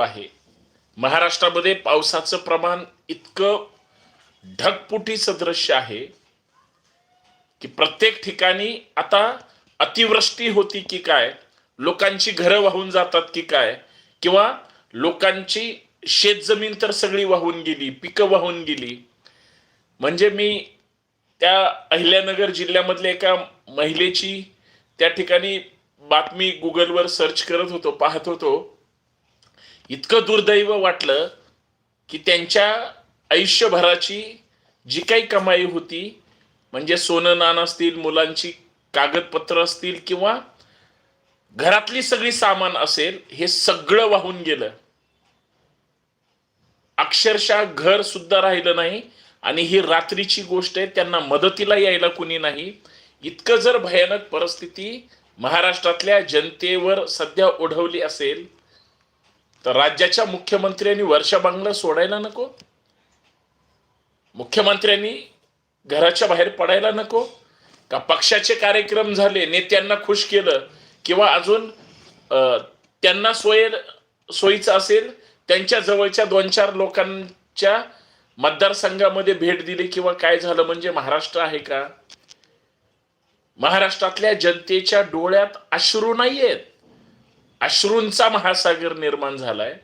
आहे. महाराष्ट्रामध्ये पावसाचं प्रमाण इतकं ढगपुटी सदृश्य आहे की प्रत्येक ठिकाणी आता अतिवृष्टी होती की काय लोकांची घरं वाहून जातात की काय किंवा लोकांची शेतजमीन तर सगळी वाहून गेली पिकं वाहून गेली. म्हणजे मी त्या अहिल्यानगर जिल्ह्यामधल्या एका महिलेची त्या ठिकाणी बातमी गुगलवर सर्च करत होतो पाहत होतो. इतकं दुर्दैव वाटलं की त्यांच्या आयुष्यभराची जी काही कमाई होती म्हणजे सोनं नाणं असतील मुलांची कागदपत्र असतील किंवा घरातली सगळी सामान असेल हे सगळं वाहून गेलं. अक्षरशः घर सुद्धा राहिलं नाही आणि ही रात्रीची गोष्ट आहे त्यांना मदतीला यायला कुणी नाही. इतकं जर भयानक परिस्थिती महाराष्ट्रातल्या जनतेवर सध्या ओढवली असेल तर राज्याच्या मुख्यमंत्र्यांनी वर्षा बांगला सोडायला नको. मुख्यमंत्र्यांनी घराच्या बाहेर पडायला नको. का पक्षाचे कार्यक्रम झाले नेत्यांना खुश केलं किंवा अजून अं, त्यांना सोय सोयीचं असेल त्यांच्या जवळच्या दोन चार लोकांच्या मतदारसंघामध्ये भेट दिली किंवा काय झालं म्हणजे महाराष्ट्र आहे का? महाराष्ट्रातल्या जनतेच्या डोळ्यात अश्रू नाहीयेत. अश्रूंचा महासागर निर्माण झालाय.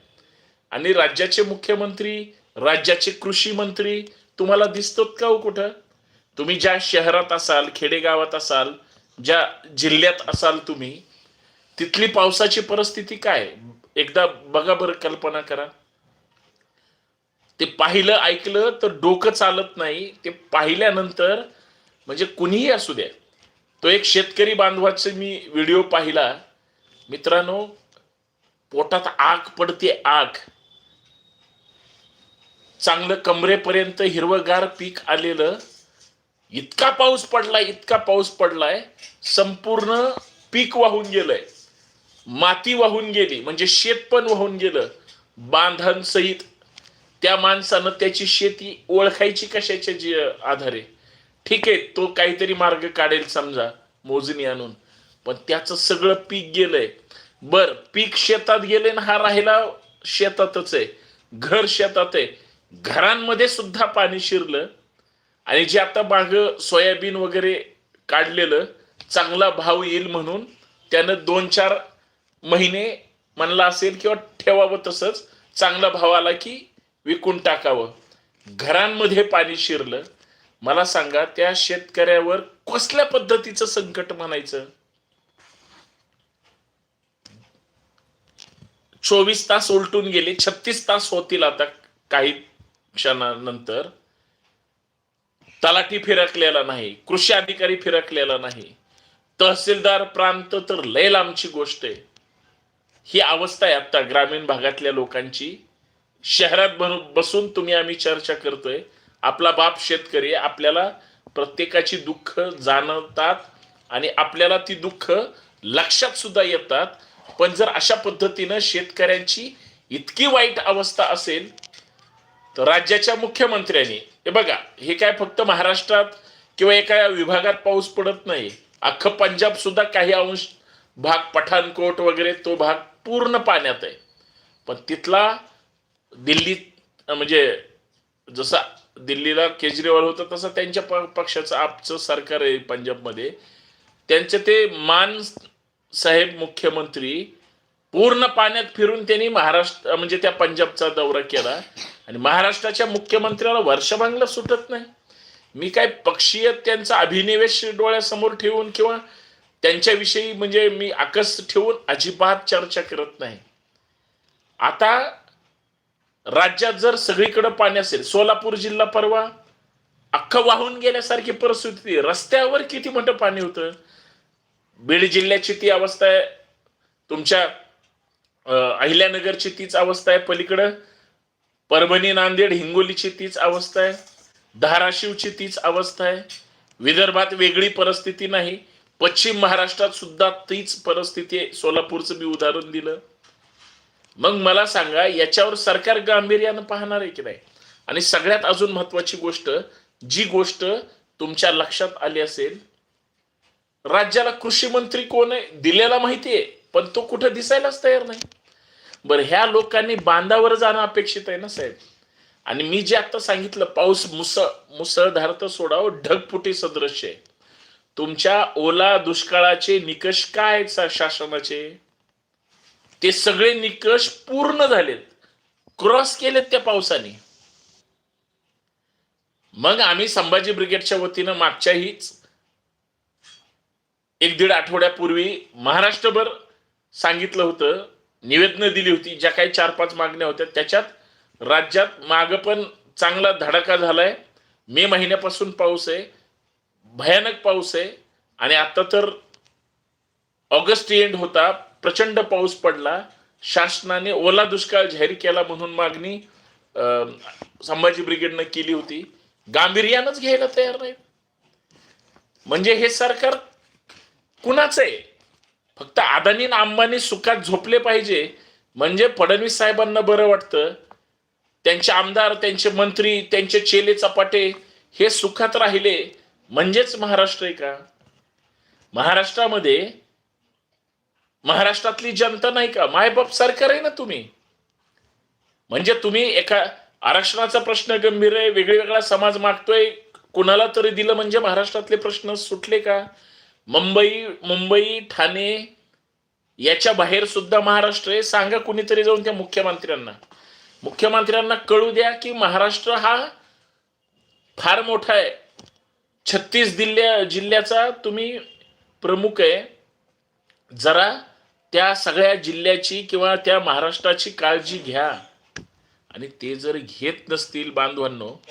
आणि राज्याचे मुख्यमंत्री राज्याचे कृषी मंत्री तुम्हाला दिसतोत का हो कुठं? तुम्ही ज्या शहरात असाल खेडेगावात असाल ज्या जिल्ह्यात असाल तुम्ही तिथली पावसाची परिस्थिती काय? एकदा बघा बरं कल्पना करा. ते पाहिलं ऐकलं तर डोकं चालत नाही. ते पाहिल्यानंतर म्हणजे कुणीही असू द्या. तो एक शेतकरी बांधवाचा मी व्हिडिओ पाहिला. मित्रांनो पोटात आग पडते आग. चांगलं कमरेपर्यंत हिरवगार पीक आलेलं इतका पाऊस पडलाय इतका पाऊस पडलाय संपूर्ण पीक वाहून गेलंय. माती वाहून गेली म्हणजे शेत पण वाहून गेलं. बांधांसहित त्या माणसानं त्याची शेती ओळखायची कशाच्या जी आधारे? ठीक आहे तो काहीतरी मार्ग काढेल समजा मोजणी आणून. पण त्याचं सगळं पीक गेलंय. बर पीक शेतात गेले ना हा राहिला शेतातच आहे. घर शेतात आहे. घरांमध्ये सुद्धा पाणी शिरलं. आणि जे आता बाग सोयाबीन वगैरे काढलेलं चांगला भाव येईल म्हणून त्यानं दोन चार महिने म्हणला असेल किंवा ठेवावं तसंच चांगला भाव आला की विकून टाकावं. घरांमध्ये पाणी शिरलं. मला सांगा त्या शेतकऱ्यावर कसल्या पद्धतीचं संकट म्हणायचं? चोवीस तास उलटून गेले छत्तीस तास होतील आता काही क्षणानंतर. तलाठी फिरकलेला नाही कृषी अधिकारी फिरकलेला नाही. तहसीलदार प्रांत तर लय लांबची गोष्ट आहे. ही अवस्था आहे आता ग्रामीण भागातल्या लोकांची. शहरात बसून तुम्ही आम्ही चर्चा करतोय. आपला बाप शेतकरी आपल्याला प्रत्येकाची दुःख जाणवतात आणि आपल्याला ती दुःख लक्षात सुद्धा येतात. पण जर अशा पद्धतीनं शेतकऱ्यांची इतकी वाईट अवस्था असेल तर राज्याच्या मुख्यमंत्र्यांनी हे बघा हे काय फक्त महाराष्ट्रात किंवा एका विभागात पाऊस पडत नाही. अख्खं पंजाब सुद्धा काही अंश भाग पठाणकोट वगैरे तो भाग पूर्ण पाण्यात आहे. पण तिथला दिल्ली म्हणजे जसा दिल्लीला केजरीवाल होतं तसं त्यांच्या प- पक्षाचं आपचं सरकार आहे पंजाबमध्ये. त्यांचं ते मान साहेब मुख्यमंत्री पूर्ण पाण्यात फिरून त्यांनी महाराष्ट्र म्हणजे त्या पंजाबचा दौरा केला. आणि महाराष्ट्राच्या मुख्यमंत्र्याला वर्षभंगला सुटत नाही. मी काय पक्षीय त्यांचा अभिनिवेश डोळ्यासमोर ठेवून किंवा त्यांच्याविषयी म्हणजे मी आकस ठेवून अजिबात चर्चा करत नाही. आता राज्यात जर सगळीकडे पाणी असेल सोलापूर जिल्हा परवा अख्खं वाहून गेल्यासारखी परिस्थिती रस्त्यावर किती मोठं पाणी होतं? बीड जिल्ह्याची ती अवस्था आहे. तुमच्या अहिल्यानगरची तीच अवस्था आहे पलीकडं. परभणी नांदेड हिंगोलीची तीच अवस्था आहे. धाराशिवची तीच अवस्था आहे. विदर्भात वेगळी परिस्थिती नाही. पश्चिम महाराष्ट्रात सुद्धा तीच परिस्थिती आहे. सोलापूरचं मी उदाहरण दिलं. मग मला सांगा याच्यावर सरकार गांभीर्यानं पाहणार आहे की नाही? आणि सगळ्यात अजून महत्वाची गोष्ट जी गोष्ट तुमच्या लक्षात आली असेल राज्याला कृषी मंत्री कोण आहे? दिलेला माहिती आहे पण तो कुठं दिसायलाच तयार नाही. बरं ह्या लोकांनी बांधावर जाणं अपेक्षित आहे ना साहेब? आणि मी जे आता सांगितलं पाऊस मुसळ मुसळधार तर सोडावं ढगफुटी सदृश्य आहे. तुमच्या ओला दुष्काळाचे निकष काय आहेत शासनाचे? ते सगळे निकष पूर्ण झालेत. क्रॉस केलेत त्या पावसाने. मग आम्ही संभाजी ब्रिगेडच्या वतीनं मागच्याहीच एक दीड आठवड्यापूर्वी महाराष्ट्रभर सांगितलं होतं निवेदनं दिली होती ज्या काही चार पाच मागण्या होत्या त्याच्यात राज्यात माग पण चांगला धडाका झालाय. मे महिन्यापासून पाऊस आहे भयानक पाऊस आहे आणि आता तर ऑगस्ट एंड होता प्रचंड पाऊस पडला. शासनाने ओला दुष्काळ जाहीर केला म्हणून मागणी अं, संभाजी ब्रिगेडनं केली होती. गांभीर्यानंच घ्यायला तयार नाही म्हणजे हे सरकार कुणाचं आहे फक्त अदानी अंबानी सुखात झोपले पाहिजे. म्हणजे फडणवीस साहेबांना बरं वाटतं. त्यांचे आमदार त्यांचे मंत्री त्यांचे चेले चपाटे हे सुखात राहिले. म्हणजेच महाराष्ट्र आहे का? महाराष्ट्रामध्ये महाराष्ट्रातली जनता नाही का? मायबाप सरकार आहे ना तुम्ही. म्हणजे तुम्ही एका आरक्षणाचा प्रश्न गंभीर आहे वेगवेगळा समाज मागतोय. कुणाला तरी दिलं म्हणजे महाराष्ट्रातले प्रश्न सुटले का? मुंबई मुंबई ठाणे याच्या बाहेर सुद्धा महाराष्ट्र आहे. सांगा कुणीतरी जाऊन त्या मुख्यमंत्र्यांना. मुख्यमंत्र्यांना कळू द्या की महाराष्ट्र हा फार मोठा आहे. छत्तीस जिल्ह्या जिल्ह्याचा तुम्ही प्रमुख आहे. जरा त्या सगळ्या जिल्ह्याची किंवा त्या महाराष्ट्राची काळजी घ्या. आणि ते जर घेत नसतील बांधवांनो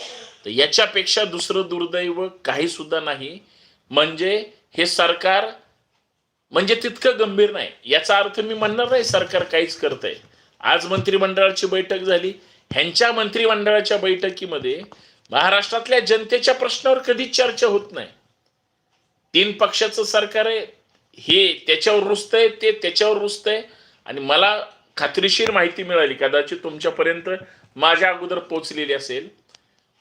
तर याच्यापेक्षा दुसरं दुर्दैव काही सुद्धा नाही. म्हणजे हे सरकार म्हणजे तितकं गंभीर नाही. याचा अर्थ मी म्हणणार नाही सरकार काहीच करत आहे आज मंत्रिमंडळाची बैठक झाली. ह्यांच्या मंत्रिमंडळाच्या बैठकीमध्ये महाराष्ट्रातल्या जनतेच्या प्रश्नावर कधीच चर्चा होत नाही. तीन पक्षाचं सरकार आहे. हे त्याच्यावर रुजतंय ते त्याच्यावर रुजतंय आणि मला खात्रीशीर माहिती मिळाली. कदाचित तुमच्यापर्यंत माझ्या अगोदर पोचलेली असेल.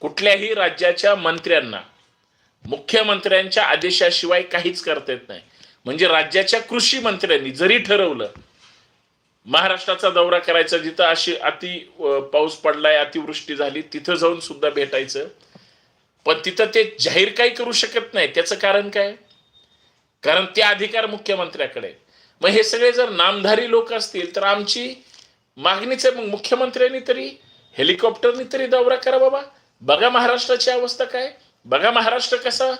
कुठल्याही राज्याच्या मंत्र्यांना मुख्यमंत्र्यांच्या आदेशाशिवाय काहीच करता येत नाही. म्हणजे राज्याच्या कृषी मंत्र्यांनी जरी ठरवलं महाराष्ट्राचा दौरा करायचा जिथं अशी अति पाऊस पडलाय अतिवृष्टी झाली तिथं जाऊन सुद्धा भेटायचं. पण तिथं ते जाहीर काही करू शकत नाही. त्याचं कारण काय? कारण ते अधिकार मुख्यमंत्र्याकडे मग हे सगळे जर नामधारी लोक असतील तर आमची मागणीच आहे. मग मुख्यमंत्र्यांनी तरी हेलिकॉप्टरनी तरी दौरा करा बाबा. बघा महाराष्ट्राची अवस्था काय? बघा महाराष्ट्र कसा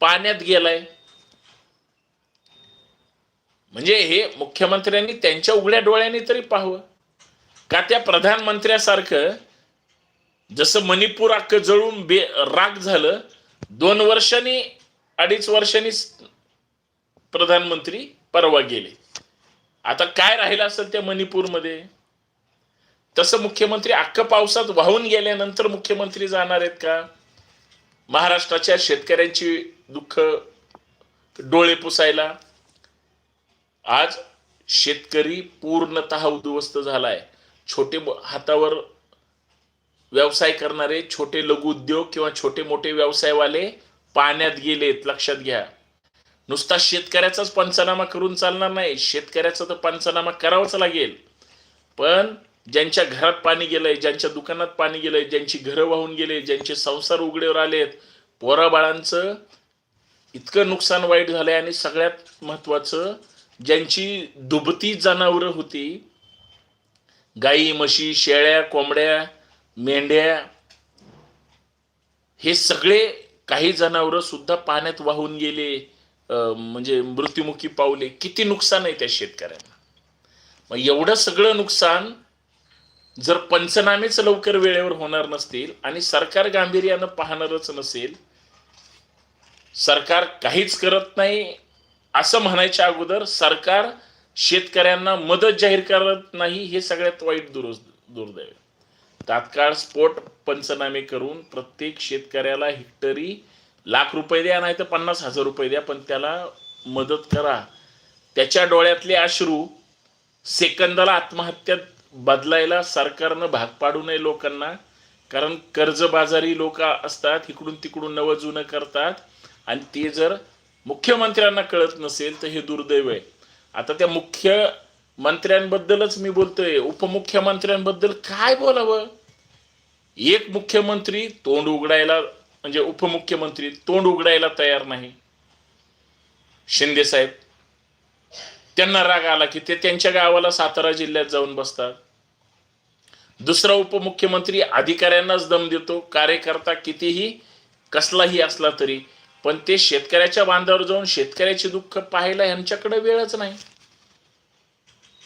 पाण्यात गेलाय. म्हणजे हे मुख्यमंत्र्यांनी त्यांच्या उघड्या डोळ्यांनी तरी पाहावं. का त्या प्रधानमंत्र्यासारखं जसं मणिपूर अख्खं जळून बे राग झालं दोन वर्षांनी अडीच वर्षांनी प्रधानमंत्री परवा गेले. आता काय राहिलं असेल त्या मणिपूरमध्ये? तसं मुख्यमंत्री अख्खं पावसात वाहून गेल्यानंतर मुख्यमंत्री जाणार आहेत का? महाराष्ट्राच्या शेतकऱ्यांची दुःख डोळे पुसायला. आज शेतकरी पूर्णतः उद्ध्वस्त झालाय. छोटे हातावर व्यवसाय करणारे छोटे लघु उद्योग किंवा छोटे मोठे व्यवसायवाले पाण्यात गेलेत लक्षात घ्या. नुसता शेतकऱ्याचाच पंचनामा करून चालणार नाही. शेतकऱ्याचा तर पंचनामा करावाच लागेल. पण ज्यांच्या घरात पाणी गेलंय ज्यांच्या दुकानात पाणी गेलंय ज्यांची घरं वाहून गेले ज्यांचे संसार उघडेवर आलेत पोराबाळांचं इतकं नुकसान वाईट झालंय आणि सगळ्यात महत्वाचं ज्यांची दुभती जनावरं होती गाई म्हशी शेळ्या कोंबड्या मेंढ्या हे सगळे काही जनावरं सुद्धा पाण्यात वाहून गेले म्हणजे मृत्युमुखी पावले. किती नुकसान आहे त्या शेतकऱ्यांना? मग एवढं सगळं नुकसान जर पंचनामेच लवकर वेळेवर होणार नसतील आणि सरकार गांभीर्यानं पाहणारच नसेल सरकार काहीच करत नाही असं म्हणायच्या अगोदर सरकार शेतकऱ्यांना मदत जाहीर करत नाही हे सगळ्यात वाईट दुर दुर्दैव तात्काळ स्फोट पंचनामे करून प्रत्येक शेतकऱ्याला हेक्टरी लाख रुपये द्या नाही तर पन्नास हजार रुपये द्या पण त्याला मदत करा. त्याच्या डोळ्यातले अश्रू सेकंदाला आत्महत्या बदलायला सरकारनं भाग पाडू नये लोकांना कारण कर्जबाजारी लोक असतात इकडून तिकडून नवं जुनं करतात. आणि ते जर मुख्यमंत्र्यांना कळत नसेल तर हे दुर्दैव आहे. आता त्या मुख्य मंत्र्यांबद्दलच मी बोलतोय. उपमुख्यमंत्र्यांबद्दल काय बोलावं? एक मुख्यमंत्री तोंड उघडायला म्हणजे उपमुख्यमंत्री तोंड उघडायला तयार नाही. शिंदे साहेब त्यांना राग आला की ते त्यांच्या गावाला सातारा जिल्ह्यात जाऊन बसतात. दुसरा उपमुख्यमंत्री अधिकाऱ्यांनाच दम देतो कार्यकर्ता कितीही कसलाही असला तरी पण ते शेतकऱ्याच्या बांधावर जाऊन शेतकऱ्याचे दुःख पाहायला यांच्याकडे वेळच नाही.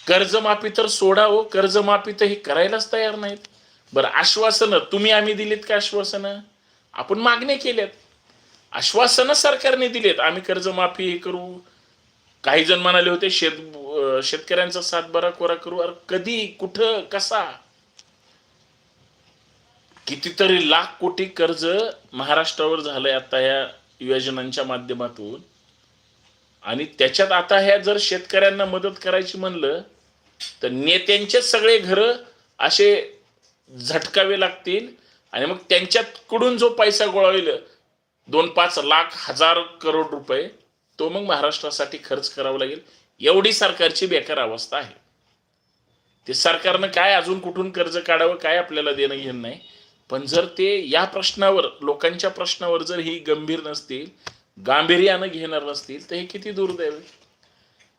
कर्जमाफी तर सोडावं हो, कर्जमाफी तर हे करायलाच तयार नाहीत. बरं आश्वासनं तुम्ही आम्ही दिलीत का आश्वासनं? आपण मागणी केल्यात. आश्वासनं सरकारने दिलेत आम्ही कर्जमाफी हे करू काही जण म्हणाले होते शेत शेतकऱ्यांचा सातबारा कोरा करू. अरे कधी कुठं कसा? कितीतरी लाख कोटी कर्ज महाराष्ट्रावर झालंय आता या योजनांच्या माध्यमातून. आणि त्याच्यात आता ह्या जर शेतकऱ्यांना मदत करायची म्हणलं तर नेत्यांचेच सगळे घर असे झटकावे लागतील. आणि मग त्यांच्याकडून जो पैसा गोळा होईल दोन पाच लाख हजार करोड रुपये तो मग महाराष्ट्रासाठी खर्च करावा लागेल. एवढी सरकारची बेकार अवस्था आहे. ते सरकारनं काय अजून कुठून कर्ज काढावं काय आपल्याला देणं घेणं नाही. पण जर ते या प्रश्नावर लोकांच्या प्रश्नावर जर ही गंभीर नसतील गांभीर्यानं घेणार नसतील तर हे किती दुर्दैव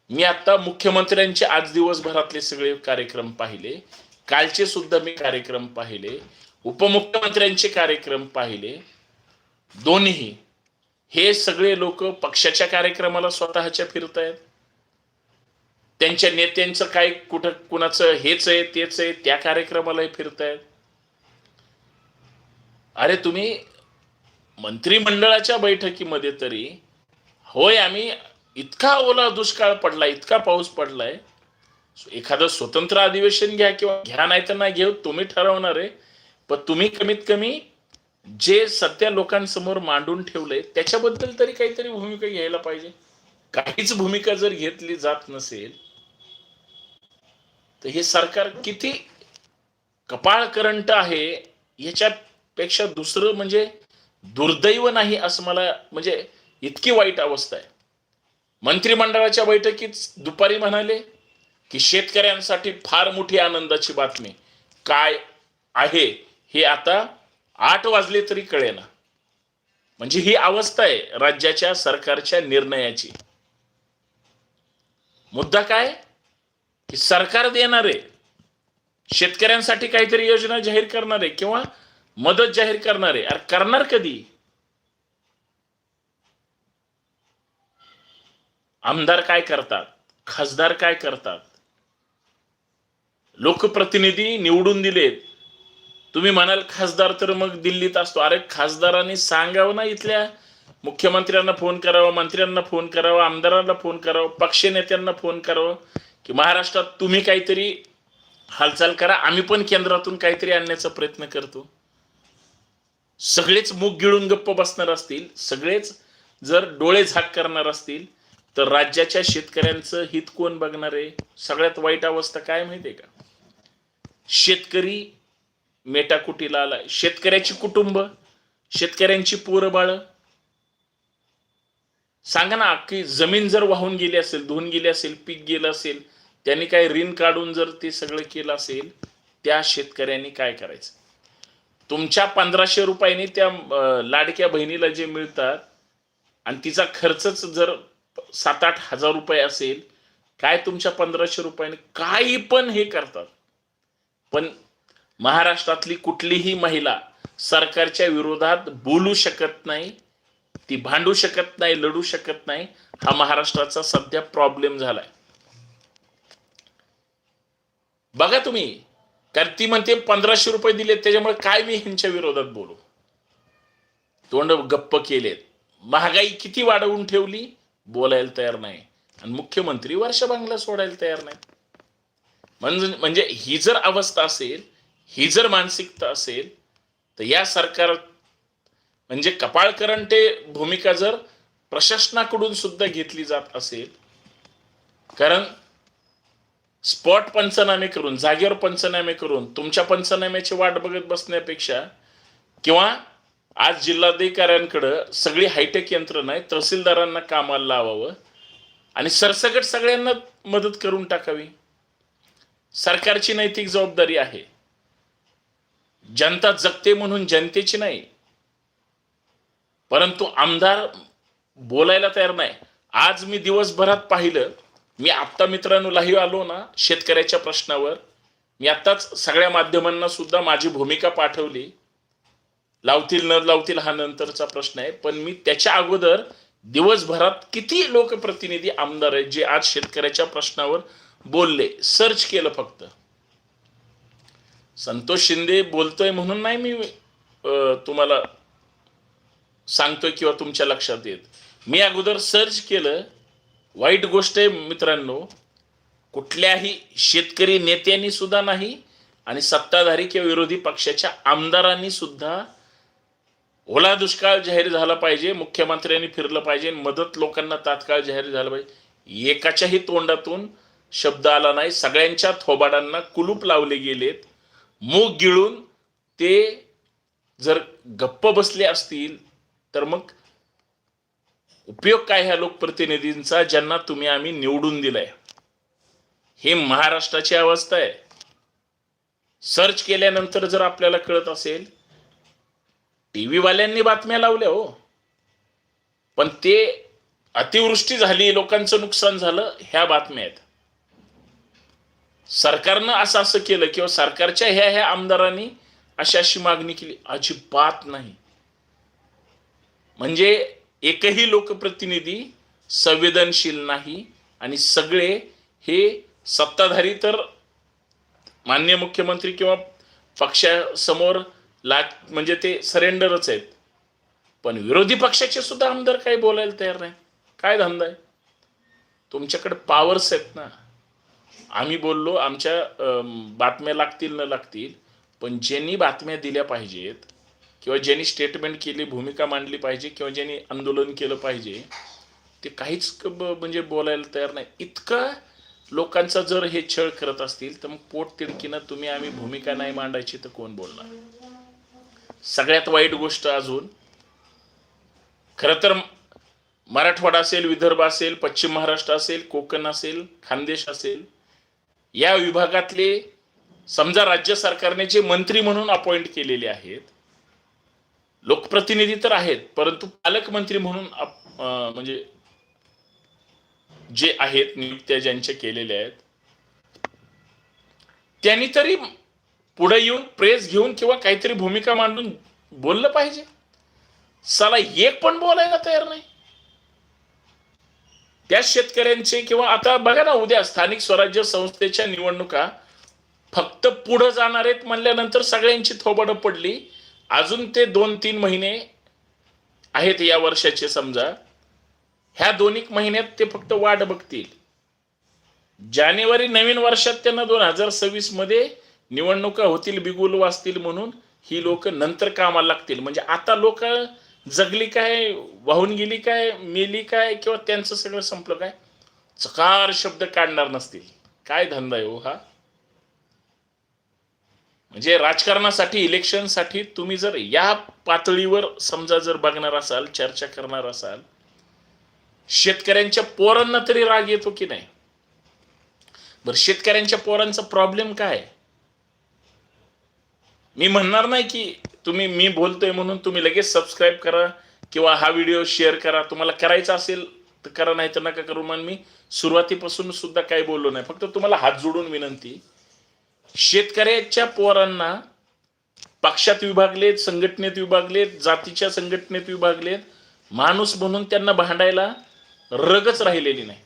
मी आता मुख्यमंत्र्यांचे आज दिवसभरातले सगळे कार्यक्रम पाहिले. कालचे सुद्धा मी कार्यक्रम पाहिले. उपमुख्यमंत्र्यांचे कार्यक्रम पाहिले. दोन्ही हे सगळे लोक पक्षाच्या कार्यक्रमाला स्वतःच्या फिरत आहेत त्यांच्या नेत्यांचं काय कुठं कुणाचं हेच आहे तेच आहे त्या कार्यक्रमालाही फिरतायत. अरे तुम्ही मंत्रिमंडळाच्या बैठकीमध्ये तरी होय आम्ही इतका ओला दुष्काळ पडला इतका पाऊस पडलाय एखादं स्वतंत्र अधिवेशन घ्या किंवा घ्या नाही तर नाही घेऊ तुम्ही ठरवणार आहे. पण तुम्ही कमीत कमी जे सध्या लोकांसमोर मांडून ठेवलंय त्याच्याबद्दल तरी काहीतरी भूमिका घ्यायला पाहिजे. काहीच भूमिका जर घेतली जात नसेल तर हे सरकार किती कपाळ करंट आहे याच्यापेक्षा दुसरं म्हणजे दुर्दैव नाही असं मला म्हणजे इतकी वाईट अवस्था आहे. मंत्रिमंडळाच्या बैठकीत दुपारी म्हणाले की शेतकऱ्यांसाठी फार मोठी आनंदाची बातमी. काय आहे हे आता आठ वाजले तरी कळेना. म्हणजे ही अवस्था आहे राज्याच्या सरकारच्या निर्णयाची. मुद्दा काय? की सरकार देणार आहे. शेतकऱ्यांसाठी काहीतरी योजना जाहीर करणार आहे किंवा मदत जाहीर करणार आहे. अरे करणार कधी? आमदार काय करतात? खासदार काय करतात? लोकप्रतिनिधी निवडून दिलेत. तुम्ही म्हणाल खासदार तर मग दिल्लीत असतो. अरे खासदारांनी सांगावं ना इथल्या मुख्यमंत्र्यांना फोन करावा मंत्र्यांना फोन करावा आमदारांना फोन करावा पक्ष नेत्यांना फोन करावं की महाराष्ट्रात तुम्ही काहीतरी हालचाल करा. आम्ही पण केंद्रातून काहीतरी आणण्याचा प्रयत्न करतो. सगळेच मुख गिळून गप्प बसणार असतील. सगळेच जर डोळे झाक करणार असतील तर राज्याच्या शेतकऱ्यांचं हित कोण बघणार आहे? सगळ्यात वाईट अवस्था काय माहितीये का? शेतकरी मेटाकुटीला आलाय. शेतकऱ्याची कुटुंब शेतकऱ्यांची पोरंबाळं सांगा ना की जमीन जर वाहून गेली असेल धुवून गेली असेल पीक गेलं असेल त्यांनी काय ऋण काढून जर ते सगळं केलं असेल त्या शेतकऱ्यांनी काय करायचं? तुमच्या पंधराशे रुपयांनी त्या लाडक्या बहिणीला जे मिळतात आणि तिचा खर्चच जर सात आठ हजार रुपये असेल काय तुमच्या पंधराशे रुपयाने काही पण हे करतात. पण महाराष्ट्रातली कुठलीही महिला सरकारच्या विरोधात बोलू शकत नाही ती भांडू शकत नाही लढू शकत नाही हा महाराष्ट्राचा सध्या प्रॉब्लेम झालाय. बघा तुम्ही कारण ती म्हणते पंधराशे रुपये दिलेत त्याच्यामुळे काय मी ह्यांच्या विरोधात बोलू? तोंड गप्प केलेत. महागाई किती वाढवून ठेवली? बोलायला तयार नाही. आणि मुख्यमंत्री वर्ष बांगला सोडायला तयार नाही. म्हणजे म्हणजे ही जर अवस्था असेल ही जर मानसिकता असेल तर या सरकार म्हणजे कपाळकरंटे भूमिका जर प्रशासनाकडून सुद्धा घेतली जात असेल कारण स्पॉट पंचनामे करून जागेवर पंचनामे करून तुमच्या पंचनाम्याची वाट बघत बसण्यापेक्षा किंवा आज जिल्हाधिकाऱ्यांकडं सगळी हायटेक यंत्रणा आहे तहसीलदारांना कामाला लावावं आणि सरसकट सगळ्यांना मदत करून टाकावी. सरकारची नैतिक जबाबदारी आहे. जनता जगते म्हणून जनतेची नाही. परंतु आमदार बोलायला तयार नाही. आज मी दिवसभरात पाहिलं मी आत्ता मित्रांनो आलो ना शेतकऱ्याच्या प्रश्नावर. मी आत्ताच सगळ्या माध्यमांना सुद्धा माझी भूमिका पाठवली. लावतील न लावतील हा नंतरचा प्रश्न आहे. पण मी त्याच्या अगोदर दिवसभरात किती लोकप्रतिनिधी आमदार आहेत जे आज शेतकऱ्याच्या प्रश्नावर बोलले सर्च केलं फक्त. संतोष शिंदे बोलतोय म्हणून नाही मी अं, तुम्हाला सांगतोय किंवा तुमच्या लक्षात येत. मी अगोदर सर्च केलं. वाईट गोष्ट आहे मित्रांनो कुठल्याही शेतकरी नेत्यांनी सुद्धा नाही आणि सत्ताधारी किंवा विरोधी पक्षाच्या आमदारांनी सुद्धा ओला दुष्काळ जाहीर झाला पाहिजे मुख्यमंत्र्यांनी फिरलं पाहिजे मदत लोकांना तात्काळ जाहीर झालं पाहिजे. एकाच्याही तोंडातून शब्द आला नाही. सगळ्यांच्या थोबाडांना कुलूप लावले गेलेत. मूग गिळून ते जर गप्प बसले असतील तर मग उपयोग काय ह्या लोकप्रतिनिधींचा ज्यांना तुम्ही आम्ही निवडून दिलाय? हे महाराष्ट्राची अवस्था आहे. सर्च केल्यानंतर जर आपल्याला कळत असेल टीव्ही वाल्यांनी बातम्या लावल्या हो. पण ते अतिवृष्टी झाली लोकांचं नुकसान झालं ह्या बातम्या आहेत. सरकारनं असं असं केलं किंवा सरकारच्या ह्या ह्या आमदारांनी अशी अशी मागणी केली. अजिबात नाही. म्हणजे एकही लोकप्रतिनिधी संवेदनशील नाही आणि सगळे हे सत्ताधारी तर मान्य मुख्यमंत्री किंवा पक्षासमोर ला म्हणजे ते सरेंडरच आहेत. पण विरोधी पक्षाचे सुद्धा आमदार काही बोलायला तयार नाही. काय धंदा आहे? तुमच्याकडे पॉवर्स आहेत ना. आम्ही बोललो आमच्या बातम्या लागतील न लागतील पण ज्यांनी बातम्या दिल्या पाहिजेत किंवा ज्यांनी स्टेटमेंट केली भूमिका मांडली पाहिजे किंवा ज्यांनी आंदोलन केलं पाहिजे ते काहीच म्हणजे बोलायला तयार नाही. इतका लोकांचा जर हे छळ करत असतील तर मग पोट तिडकीनं तुम्ही आम्ही भूमिका नाही मांडायची तर कोण बोलणार? सगळ्यात वाईट गोष्ट अजून खरं तर मराठवाडा असेल विदर्भ असेल पश्चिम महाराष्ट्र असेल कोकण असेल खानदेश असेल या विभागातले समजा राज्य सरकारने जे मंत्री म्हणून अपॉइंट केलेले आहेत लोकप्रतिनिधी तर आहेत परंतु पालकमंत्री म्हणून म्हणजे जे आहेत नियुक्त्या ज्यांच्या केलेल्या आहेत त्यांनी तरी पुढे येऊन प्रेस घेऊन किंवा काहीतरी भूमिका मांडून बोललं पाहिजे. साला एक पण बोलायला तयार नाही. त्या शेतकऱ्यांचे किंवा आता बघा ना उद्या स्थानिक स्वराज्य संस्थेच्या निवडणुका फक्त पुढं जाणार आहेत म्हणल्यानंतर सगळ्यांची थोबडं पडली. अजून ते दोन तीन महिने आहेत या वर्षाचे समजा. ह्या दोन एक महिन्यात ते फक्त वाट बघतील. जानेवारी नवीन वर्षात त्यांना दोन हजार सव्वीसमध्ये निवडणुका होतील बिगुल वाचतील म्हणून ही लोक नंतर कामाला लागतील. म्हणजे आता लोक जगली काय वाहून गेली काय मेली काय किंवा त्यांचं सगळं संपलं काय? चकार शब्द काढणार नसतील. काय धंदा आहे हो हा? म्हणजे राजकारणासाठी इलेक्शनसाठी तुम्ही जर या पातळीवर समजा जर बघणार असाल चर्चा करणार असाल शेतकऱ्यांच्या पोरांना तरी राग येतो की नाही? बरं शेतकऱ्यांच्या पोरांचा प्रॉब्लेम काय? मी म्हणणार नाही की तुम्ही मी बोलतोय म्हणून तुम्ही लगेच सबस्क्राईब करा किंवा हा व्हिडिओ शेअर करा. तुम्हाला करायचा असेल तर करा नाही तर नका करू. म्हणून मी सुरुवातीपासून सुद्धा काही बोललो नाही. फक्त तुम्हाला हात जोडून विनंती शेतकऱ्याच्या पोरांना पक्षात विभागलेत संघटनेत विभागलेत जातीच्या संघटनेत विभागलेत माणूस म्हणून त्यांना भांडायला रगच राहिलेली नाही.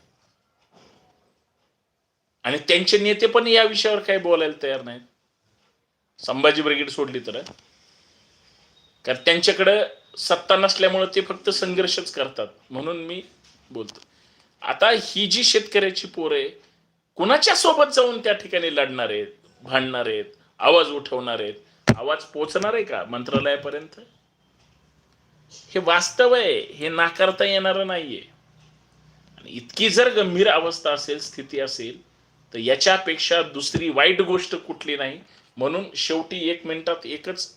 आणि त्यांचे नेते पण या विषयावर काही बोलायला तयार नाहीत. संभाजी ब्रिगेड सोडली तर. कारण त्यांच्याकडं सत्ता नसल्यामुळे ते फक्त संघर्षच करतात. म्हणून मी बोलतो. आता ही जी शेतकऱ्याची पोरं आहे कुणाच्या सोबत जाऊन त्या ठिकाणी लढणार आहेत भांडणार आहेत आवाज उठवणार आहेत आवाज पोचणार आहे का मंत्रालयापर्यंत? हे वास्तव आहे हे नाकारता येणार नाहीये. आणि इतकी जर गंभीर अवस्था असेल स्थिती असेल तर याच्यापेक्षा दुसरी वाईट गोष्ट कुठली नाही? म्हणून शेवटी एक मिनिटात एकच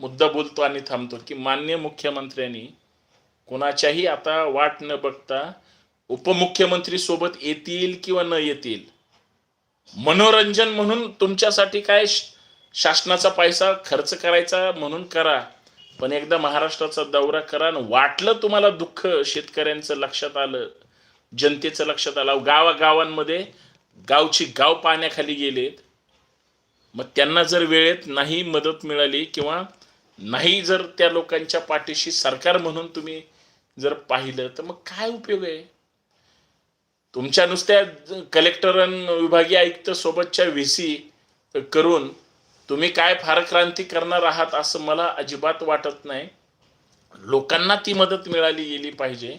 मुद्दा बोलतो आणि थांबतो की मान्य मुख्यमंत्र्यांनी कोणाच्याही आता वाट न बघता उपमुख्यमंत्री सोबत येतील किंवा न येतील मनोरंजन म्हणून तुमच्यासाठी काय शासनाचा पैसा खर्च करायचा म्हणून करा पण एकदा महाराष्ट्राचा दौरा करा आणि वाटलं तुम्हाला दुःख शेतकऱ्यांचं लक्षात आलं जनतेचं लक्षात आलं. गावागावांमध्ये गावची गाव पाण्याखाली गेलेत. मग त्यांना जर वेळेत नाही मदत मिळाली किंवा नाही जर त्या लोकांच्या पाठीशी सरकार म्हणून तुम्ही जर पाहिलं तर मग काय उपयोग आहे? तुमच्या नुसत्या कलेक्टर विभागीय आयुक्त सोबतच्या व्ही सी करून तुम्ही काय फार क्रांती करणार आहात असं मला अजिबात वाटत नाही. लोकांना ती मदत मिळाली गेली पाहिजे.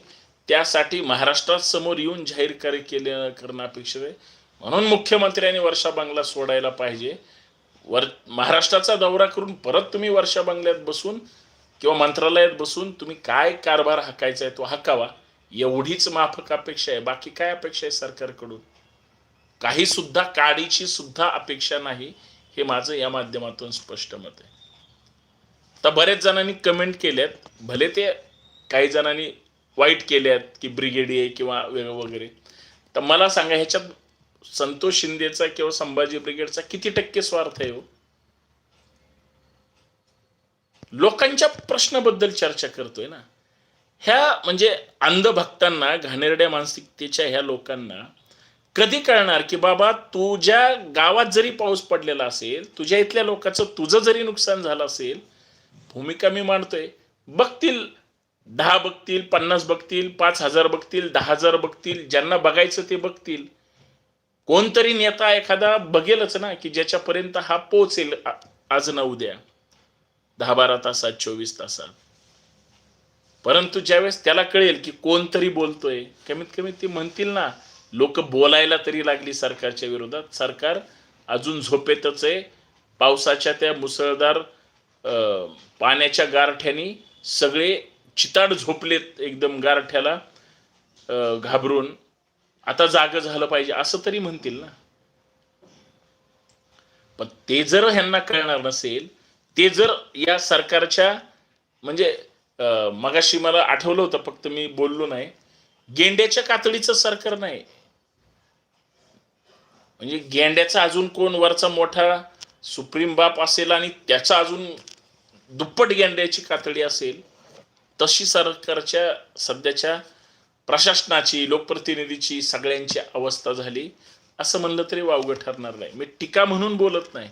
त्यासाठी महाराष्ट्रात समोर येऊन जाहीर कार्य केले करणं अपेक्षित आहे. म्हणून मुख्यमंत्र्यांनी वर्षा बंगला सोडायला पाहिजे. वर महाराष्ट्राचा दौरा करून परत तुम्ही वर्षा बंगल्यात बसून किंवा मंत्रालयात बसून तुम्ही काय कारभार हाकायचा आहे तो हाकावा एवढीच माफक अपेक्षा आहे. बाकी काय अपेक्षा आहे सरकारकडून? काही सुद्धा काडीची सुद्धा अपेक्षा नाही हे माझं या माध्यमातून स्पष्ट मत आहे. तर बरेच जणांनी कमेंट केल्यात. भले ते काही जणांनी वाईट केल्यात की ब्रिगेडी आहे किंवा वगैरे. तर मला सांगा ह्याच्यात संतोष शिंदेचा किंवा संभाजी ब्रिगेडचा किती टक्के स्वार्थ आहे हो? लोकांच्या प्रश्नाबद्दल चर्चा करतोय ना. ह्या म्हणजे अंधभक्तांना घाणेरड्या मानसिकतेच्या ह्या लोकांना कधी कळणार की बाबा तुझ्या गावात जरी पाऊस पडलेला असेल तुझ्या इथल्या लोकांचं तुझं जरी नुकसान झालं असेल भूमिका मी मांडतोय. बघतील दहा बघतील पन्नास बघतील पाच हजार बघतील दहा हजार बघतील ज्यांना बघायचं ते बघतील. कोणतरी नेता एखादा बघेलच ना की ज्याच्यापर्यंत हा पोचेल आज ना उद्या. दहा बारा तासात चोवीस तासात. परंतु ज्यावेळेस त्याला कळेल की कोणतरी बोलतोय कमीत कमी ते म्हणतील ना लोक बोलायला तरी लागली सरकारच्या विरोधात. सरकार अजून झोपेतच आहे. पावसाच्या त्या मुसळधार अं, पाण्याच्या गारठ्यानी सगळे चिताड झोपलेत एकदम गारठ्याला घाबरून. आता जाग झालं पाहिजे असं तरी म्हणतील ना. पण ते जर ह्यांना कळणार नसेल ते जर या सरकारच्या म्हणजे मगाशी मला आठवलं होतं फक्त मी बोललो नाही गेंड्याच्या कातडीचं सरकार नाही. म्हणजे गेंड्याचा अजून कोण वरचा मोठा सुप्रीम बाप असेल आणि त्याचा अजून दुप्पट गेंड्याची कातडी असेल तशी सरकारच्या सध्याच्या प्रशासनाची लोकप्रतिनिधीची सगळ्यांची अवस्था झाली. असं म्हणलं तरी वावगं ठरणार नाही. मी टीका म्हणून बोलत नाही.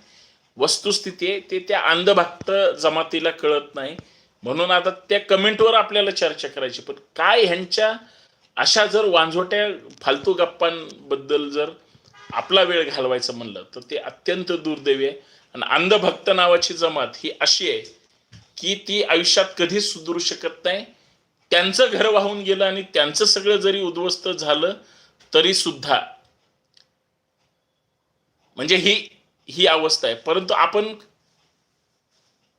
वस्तुस्थिती आहे ते त्या अंधभक्त जमातीला कळत नाही. म्हणून आता त्या कमेंटवर आपल्याला चर्चा करायची. पण काय ह्यांच्या अशा जर वांझोट्या फालतू गप्पांबद्दल जर आपला वेळ घालवायचं म्हणलं तर ते अत्यंत दुर्दैवी आहे. आणि अंधभक्त नावाची जमात ही अशी आहे की ती आयुष्यात कधीच सुधरू शकत नाही. त्यांचं घर वाहून गेलं आणि त्यांचं सगळं जरी उद्ध्वस्त झालं तरी सुद्धा म्हणजे ही ही अवस्था आहे. परंतु आपण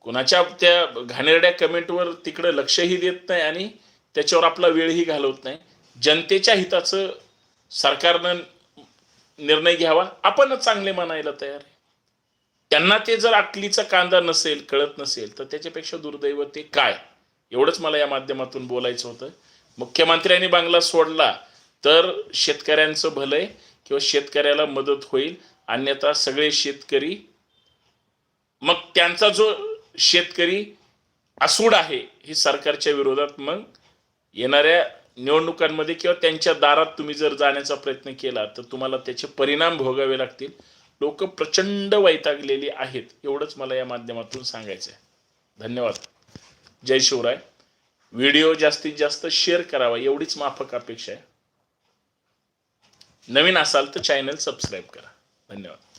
कोणाच्या त्या घाणेरड्या कमेंटवर तिकडे लक्षही देत नाही आणि त्याच्यावर आपला वेळही घालवत नाही. जनतेच्या हिताचं सरकारनं निर्णय घ्यावा. आपणच चांगले मानायला तयार आहे. त्यांना ते जर अटलीचा कांदा नसेल कळत नसेल तर त्याच्यापेक्षा दुर्दैव ते काय? एवढंच मला या माध्यमातून बोलायचं होतं. मुख्यमंत्र्यांनी बांगला सोडला तर शेतकऱ्यांचं भलंय किंवा शेतकऱ्याला मदत होईल अन्यथा सगळे शेतकरी मग त्यांचा जो शेतकरी असूड आहे हे सरकारच्या विरोधात मग येणाऱ्या निवडणुकांमध्ये किंवा त्यांच्या दारात तुम्ही जर जाण्याचा प्रयत्न केला तर तुम्हाला त्याचे परिणाम भोगावे लागतील. लोक प्रचंड वैतागलेली आहेत एवढंच मला या माध्यमातून सांगायचं आहे धन्यवाद. जय शिवराय. व्हिडिओ जास्तीत जास्त शेअर करावा एवढीच माफक अपेक्षा आहे. नवीन असाल तर चॅनल सबस्क्राईब करा. धन्यवाद.